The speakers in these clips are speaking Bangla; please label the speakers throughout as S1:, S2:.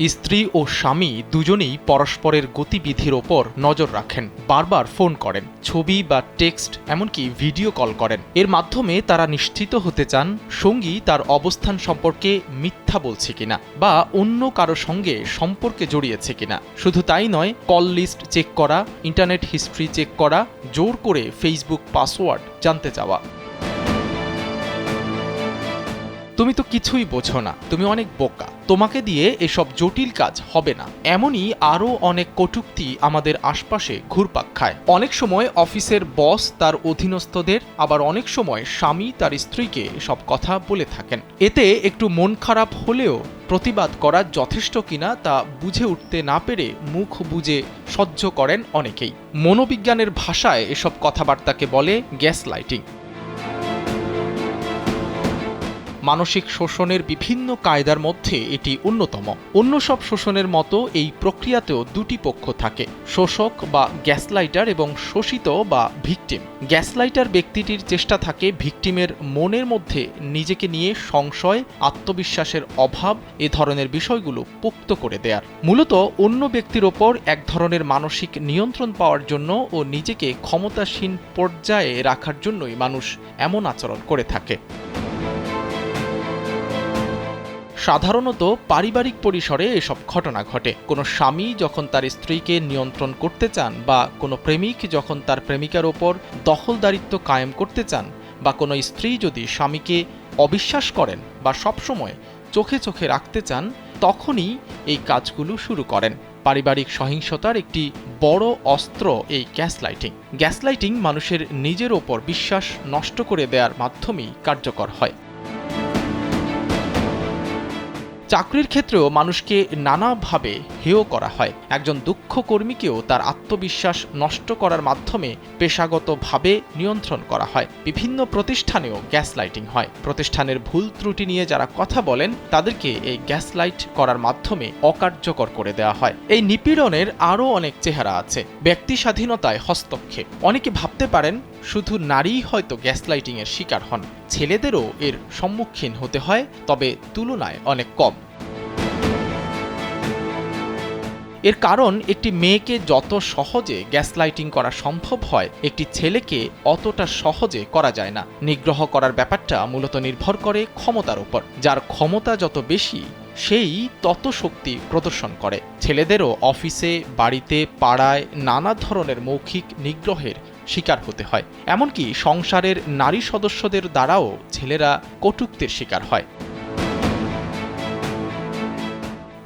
S1: স্ত্রী ও স্বামী দুজনেই পরস্পরের গতিবিধির ওপর নজর রাখেন, বারবার ফোন করেন, ছবি বা টেক্সট, এমনকি ভিডিও কল করেন। এর মাধ্যমে তারা নিশ্চিত হতে চান সঙ্গী তার অবস্থান সম্পর্কে মিথ্যা বলছে কিনা বা অন্য কারও সঙ্গে সম্পর্কে জড়িয়েছে কিনা। শুধু তাই নয়, কল লিস্ট চেক করা, ইন্টারনেট হিস্ট্রি চেক করা, জোর করে ফেসবুক পাসওয়ার্ড জানতে চাওয়া। তুমি তো কিছুই বোঝো না, তুমি অনেক বোকা। তোমাকে দিয়ে এসব জটিল কাজ হবে না। এমনই আরও অনেক কটূক্তি আমাদের আশপাশে ঘুরপাক খায়। অনেক সময় অফিসের বস তার অধীনস্থদের, আবার অনেক সময় স্বামী তার স্ত্রীকে সব কথা বলে থাকেন। এতে একটু মন খারাপ হলেও প্রতিবাদ করা যথেষ্ট কিনা তা বুঝে উঠতে না পেরে মুখ বুঝে সহ্য করেন অনেকেই। মনোবিজ্ঞানের ভাষায় এসব কথাবার্তাকে বলে গ্যাস লাইটিং মানসিক শোষণের বিভিন্ন কায়দার মধ্যে এটি অন্যতম। অন্য সব শোষণের মতো এই প্রক্রিয়াতেও দুটি পক্ষ থাকে, শোষক বা গ্যাসলাইটার এবং শোষিত বা ভিকটিম। গ্যাসলাইটার ব্যক্তিটির চেষ্টা থাকে ভিকটিমের মনের মধ্যে নিজেকে নিয়ে সংশয়, আত্মবিশ্বাসের অভাব এ ধরনের বিষয়গুলো পোক্ত করে দেয়ার। মূলত অন্য ব্যক্তির ওপর এক ধরনের মানসিক নিয়ন্ত্রণ পাওয়ার জন্য ও নিজেকে ক্ষমতাসীন পর্যায়ে রাখার জন্যই মানুষ এমন আচরণ করে থাকে। সাধারণত পারিবারিক পরিসরে এসব ঘটনা ঘটে। কোনো স্বামী যখন তার স্ত্রীকে নিয়ন্ত্রণ করতে চান বা কোনো প্রেমিক যখন তার প্রেমিকার ওপর দখলদারিত্ব কায়েম করতে চান বা কোনো স্ত্রী যদি স্বামীকে অবিশ্বাস করেন বা সবসময় চোখে চোখে রাখতে চান, তখনই এই কাজগুলো শুরু করেন। পারিবারিক সহিংসতার একটি বড় অস্ত্র এই গ্যাসলাইটিং। গ্যাসলাইটিং মানুষের নিজের ওপর বিশ্বাস নষ্ট করে দেওয়ার মাধ্যমেই কার্যকর হয়। চাকরির ক্ষেত্রেও মানুষকে নানাভাবে হেয় করা হয়। একজন দুঃখ কর্মীকেও তার আত্মবিশ্বাস নষ্ট করার মাধ্যমে পেশাগতভাবে নিয়ন্ত্রণ করা হয়। বিভিন্ন প্রতিষ্ঠানেও গ্যাস লাইটিং হয়। প্রতিষ্ঠানের ভুল ত্রুটি নিয়ে যারা কথা বলেন, তাদেরকে এই গ্যাস লাইট করার মাধ্যমে অকার্যকর করে দেওয়া হয়। এই নিপীড়নের আরও অনেক চেহারা আছে। ব্যক্তি স্বাধীনতায় হস্তক্ষেপ। অনেকে ভাবতে পারেন, শুধু নারীই হয়তো গ্যাস লাইটিংয়ের শিকার হন। ছেলেদেরও এর সম্মুখীন হতে হয়, তবে তুলনায় অনেক কম। এর কারণ, একটি মেয়েকে যত সহজে গ্যাস লাইটিং করা সম্ভব হয়, একটি ছেলেকে অতটা সহজে করা যায় না। নিগ্রহ করার ব্যাপারটা মূলত নির্ভর করে ক্ষমতার উপর। যার ক্ষমতা যত বেশি, সেই তত শক্তি প্রদর্শন করে। ছেলেদেরও অফিসে, বাড়িতে, পাড়ায় নানা ধরনের মৌখিক নিগ্রহের শিকার হতে হয়। এমনকি সংসারের নারী সদস্যদের দ্বারাও ছেলেরা কটুক্তির শিকার হয়।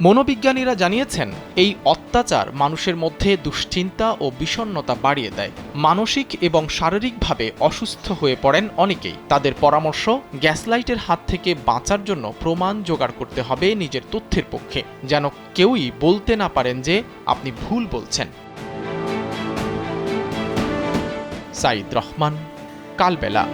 S1: মনোবিজ্ঞানীরা জানিয়েছেন, এই অত্যাচার মানুষের মধ্যে দুশ্চিন্তা ও বিষণ্নতা বাড়িয়ে দেয়। মানসিক এবং শারীরিকভাবে অসুস্থ হয়ে পড়েন অনেকেই। তাদের পরামর্শ, গ্যাসলাইটের হাত থেকে বাঁচার জন্য প্রমাণ জোগাড় করতে হবে নিজের তথ্যের পক্ষে, যেন কেউই বলতে না পারেন যে আপনি ভুল বলছেন। সাইদ রহমান, কালবেলা।